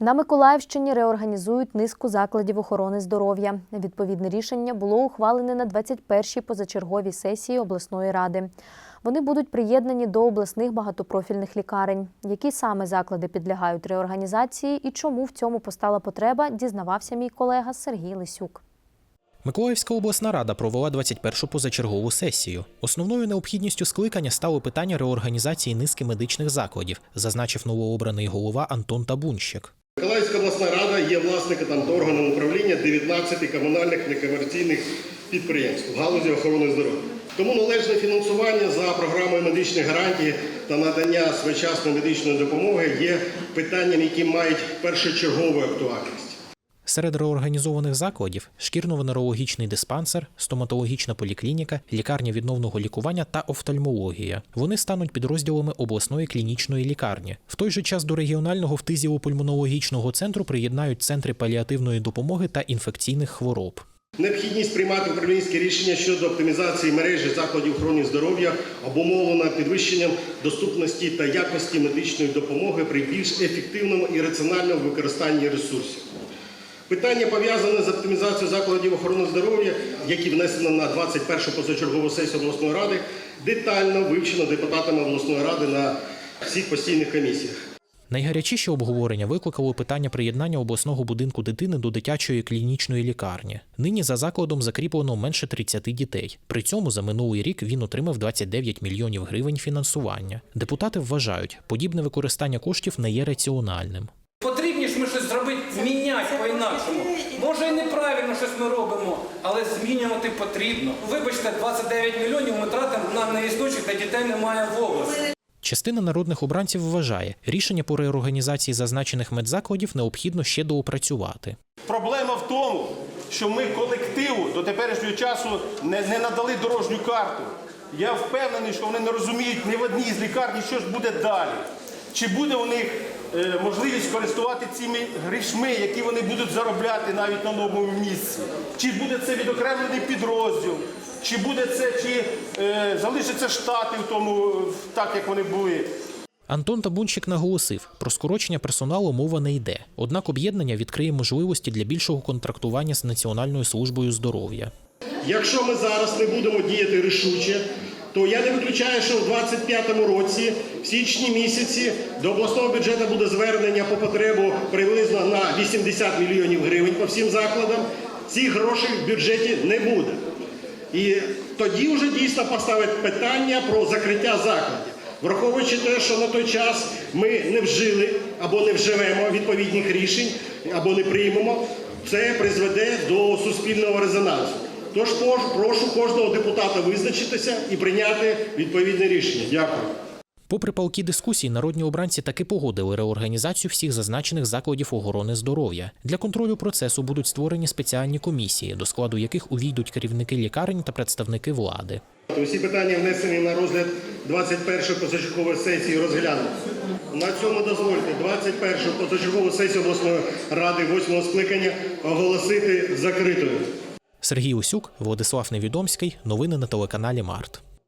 На Миколаївщині реорганізують низку закладів охорони здоров'я. Відповідне рішення було ухвалене на 21-й позачерговій сесії обласної ради. Вони будуть приєднані до обласних багатопрофільних лікарень. Які саме заклади підлягають реорганізації і чому в цьому постала потреба, дізнавався мій колега Сергій Лисюк. Миколаївська обласна рада провела 21-ту позачергову сесію. Основною необхідністю скликання стало питання реорганізації низки медичних закладів, зазначив новообраний голова Антон Табунщик. Миколаївська обласна рада є власником та органом управління 19 комунальних некомерційних підприємств в галузі охорони здоров'я. Тому належне фінансування за програмою медичних гарантій та надання своєчасної медичної допомоги є питанням, які мають першочергову актуальність. Серед реорганізованих закладів шкірно-венерологічний диспансер, стоматологічна поліклініка, лікарня відновного лікування та офтальмологія. Вони стануть підрозділами обласної клінічної лікарні. В той же час до регіонального фтизіопульмонологічного центру приєднають центри паліативної допомоги та інфекційних хвороб. Необхідність приймати управлінські рішення щодо оптимізації мережі закладів охорони здоров'я обумовлена підвищенням доступності та якості медичної допомоги при більш ефективному і раціональному використанні ресурсів. Питання пов'язане з оптимізацією закладів охорони здоров'я, які внесено на 21-ту позачергову сесію обласної ради, детально вивчено депутатами обласної ради на всіх постійних комісіях. Найгарячіше обговорення викликало питання приєднання обласного будинку дитини до дитячої клінічної лікарні. Нині за закладом закріплено менше 30 дітей. При цьому за минулий рік він отримав 29 мільйонів гривень фінансування. Депутати вважають, подібне використання коштів не є раціональним. Ми робимо, але змінювати потрібно. Вибачте, 29 мільйонів ми тратимо на неіснучих та дітей немає в області. Частина народних обранців вважає, рішення по реорганізації зазначених медзакладів необхідно ще доопрацювати. Проблема в тому, що ми колективу до теперішнього часу не, не надали дорожню карту. Я впевнений, що вони не розуміють ні в одній з лікарні, що ж буде далі. Чи буде у них е, можливість користувати цими грішми, які вони будуть заробляти навіть на новому місці? Чи буде це відокремлений підрозділ? Чи буде це, чи е, залишаться штати в тому, так як вони були? Антон Табунщик наголосив, про скорочення персоналу мова не йде. Однак об'єднання відкриє можливості для більшого контрактування з Національною службою здоров'я. Якщо ми зараз не будемо діяти рішуче, то я не виключаю, що в 2025 році, в січні місяці, до обласного бюджету буде звернення по потребу приблизно на 80 мільйонів гривень по всім закладам. Цих грошей в бюджеті не буде. І тоді вже дійсно поставить питання про закриття закладів. Враховуючи те, що на той час ми не вжили або не вживемо відповідних рішень, або не приймемо, це призведе до суспільного резонансу. Тож прошу кожного депутата визначитися і прийняти відповідне рішення. Дякую. Попри палкі дискусії, народні обранці таки погодили реорганізацію всіх зазначених закладів охорони здоров'я. Для контролю процесу будуть створені спеціальні комісії, до складу яких увійдуть керівники лікарень та представники влади. Усі питання внесені на розгляд 21-ї позачергової сесії розглянуті. На цьому дозвольте 21-ю позачергову сесію обласної ради 8-го скликання оголосити закритою. Сергій Усюк, Владислав Невідомський. Новини на телеканалі Март.